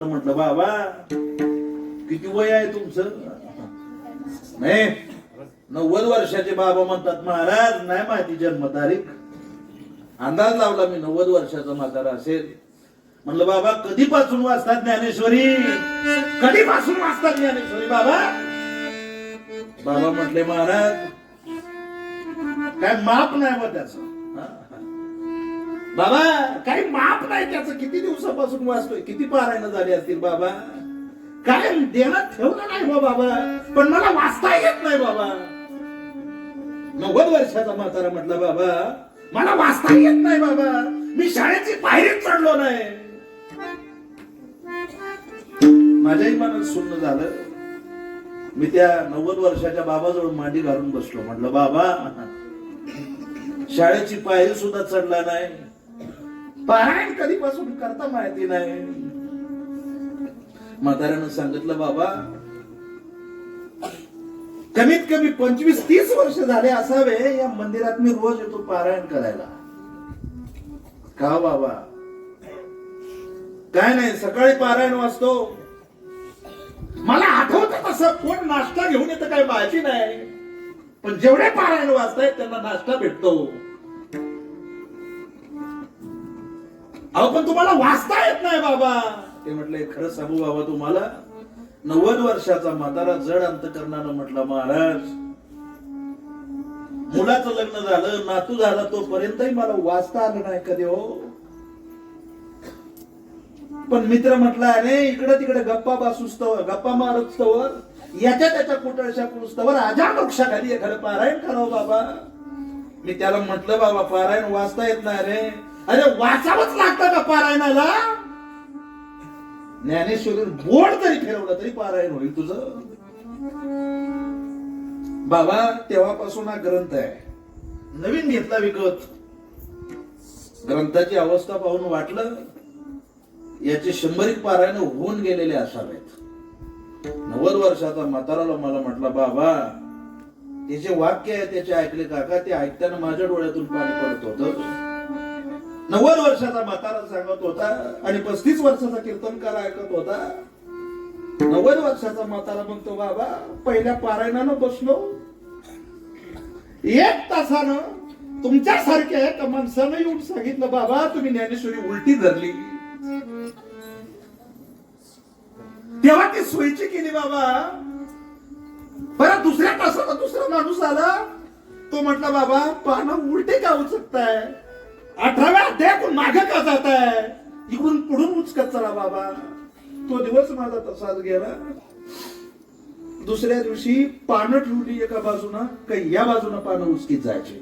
म्हटलं बाबा किती वय आहे तुमचं? नाही नव्वद वर्षाचे बाबा म्हणतात महाराज नाही माहिती जन्मतारीख. अंदाज लावला मी नव्वद वर्षाचा म्हातारा असेल. म्हणलं बाबा कधीपासून वाचतात ज्ञानेश्वरी? कधीपासून वाचतात ज्ञानेश्वरी बाबा? बाबा म्हटले महाराज काय माप नाही बा त्याच. बाबा काही माप नाही त्याचं. किती दिवसापासून वाचतोय? किती पारायण झाली असतील बाबा? काय देण्यात ठेवलं नाही बा बाबा. पण मला वाचता येत नाही बाबा. नव्वद वर्षाचा म्हातारा म्हटला बाबा मला वाचता येत नाही बाबा. मी शाळेची पायरीच चढलो नाही. माझ्याही मनात सुन्न झालं. मी त्या नव्वद वर्षाच्या बाबाजवळ मांडी घालून बसलो. म्हटलं बाबा शाळेची पायरी सुद्धा चढला नाही. पारायण कधीपासून करता माहिती नाही. म्हाताऱ्यानं सांगितलं बाबा कमीत कमी पंचवीस तीस वर्ष झाले असावे या मंदिरात मी रोज येतो पारायण करायला. का बाबा? काय नाही सकाळी पारायण वाचतो मला आठवत असं कोण नाश्ता घेऊन येतं काय माहिती नाही. पण जेवढे पारायण वाचतायत त्यांना नाश्ता भेटतो. अहो पण तुम्हाला वाचता येत नाही बाबा. ते म्हटले खरं सांगू बाबा तुम्हाला? नव्वद वर्षाचा म्हातारा जड अंतकरणानं म्हटलं महाराज मुलाचं लग्न झालं नातू झाला तोपर्यंतही मला वाचता आलं नाही कधी हो. पण मित्र म्हटला अरे इकडे तिकडे गप्पा बासूस्तवर गप्पा मारस्तवर याच्या त्याच्या कुटळशा पुस्तवर आजा वृक्षाखाली एखादं पारायण करावं हो बाबा. मी त्याला म्हटलं बाबा पारायण वाचता येत नाही रे अरे वाचावंच लागतं का पारायणाला? ज्ञानेश्वरी बोर्ड तरी फिरवलं तरी पारायण होईल तुझं. बाबा तेव्हापासून हा ग्रंथ आहे. नवीन घेतला विकत. ग्रंथाची अवस्था पाहून वाटलं याचे शंभरीक पारायण होऊन गेलेले असावेत. नव्वद वर्षाचा म्हाताराला मला म्हटलं बाबा त्याचे वाक्य आहे त्याचे ऐकले काका ते ऐकताना माझ्या डोळ्यातून पाणी पडत होतं. नव्वद वर्षाचा म्हातारा सांगत होता आणि पस्तीस वर्षाचा कीर्तनकार ऐकत होता. नव्वद वर्षाचा म्हातारा म्हणतो बाबा पहिल्या पारायणानं बसलो. एक तासानं तुमच्यासारख्या एका माणसानं येऊन सांगितलं बाबा तुम्ही ज्ञानेश्वरी उलटी धरली. तेव्हा ती सोयीची केली बाबा. बरं दुसऱ्या तासाला दुसरा माणूस आला. तो म्हटला बाबा पानं उलटे का उचकताय अठराव्या अध्यायातून माग का जाताय? इकडून पुढून उचकत चला बाबा. तो दिवस माझा तसाच गेला. दुसऱ्या दिवशी पानं ठेवली एका बाजूनं काही या बाजूनं पानं उचकीत जायचे.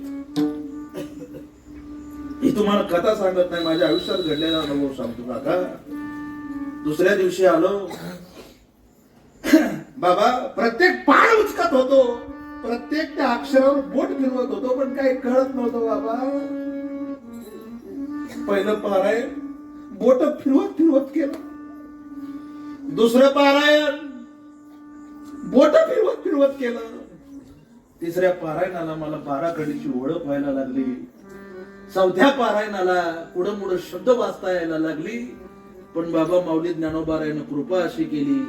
ही तुम्हाला कथा सांगत नाही माझ्या आयुष्यात घडलेला अनुभव सांगतो काका. दुसऱ्या दिवशी आलो. बाबा प्रत्येक पान उचकत होतो. प्रत्येक त्या अक्षरावर बोट फिरवत होतो पण काही कळत नव्हतं बाबा. पहिलं पारायण बोट फिरवत फिरवत केलं. दुसरं पारायण बोट फिरवत फिरवत केलं. तिसऱ्या पारायणाला मला बारा कडीची ओळख व्हायला लागली. चौथ्या पारायणाला पुढं पुढं शब्द वाचता यायला लागली. पण बाबा माऊली ज्ञानोबारायनं कृपा अशी केली.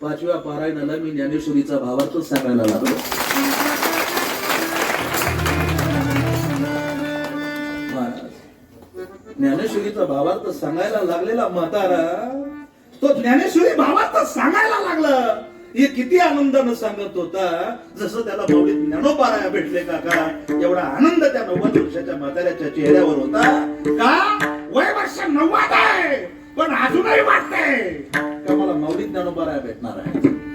पाचव्या पारायणाला मी ज्ञानेश्वरीचा भावार्थ सांगायला लागलो. ज्ञानेश्वरीचा भावार्थ सांगायला लागलेला म्हातारा. तो ज्ञानेश्वरी भावार्थ सांगायला लागला. हे किती आनंदानं सांगत होता. जसं त्याला माऊली ज्ञानोपाराया भेटले काका. एवढा आनंद त्या नव्वद वर्षाच्या म्हाताऱ्याच्या चेहऱ्यावर होता. का? वय वर्ष नव्वद आहे. पण अजूनही वाटतंय का मला माऊली ज्ञानोपाराया भेटणार आहे?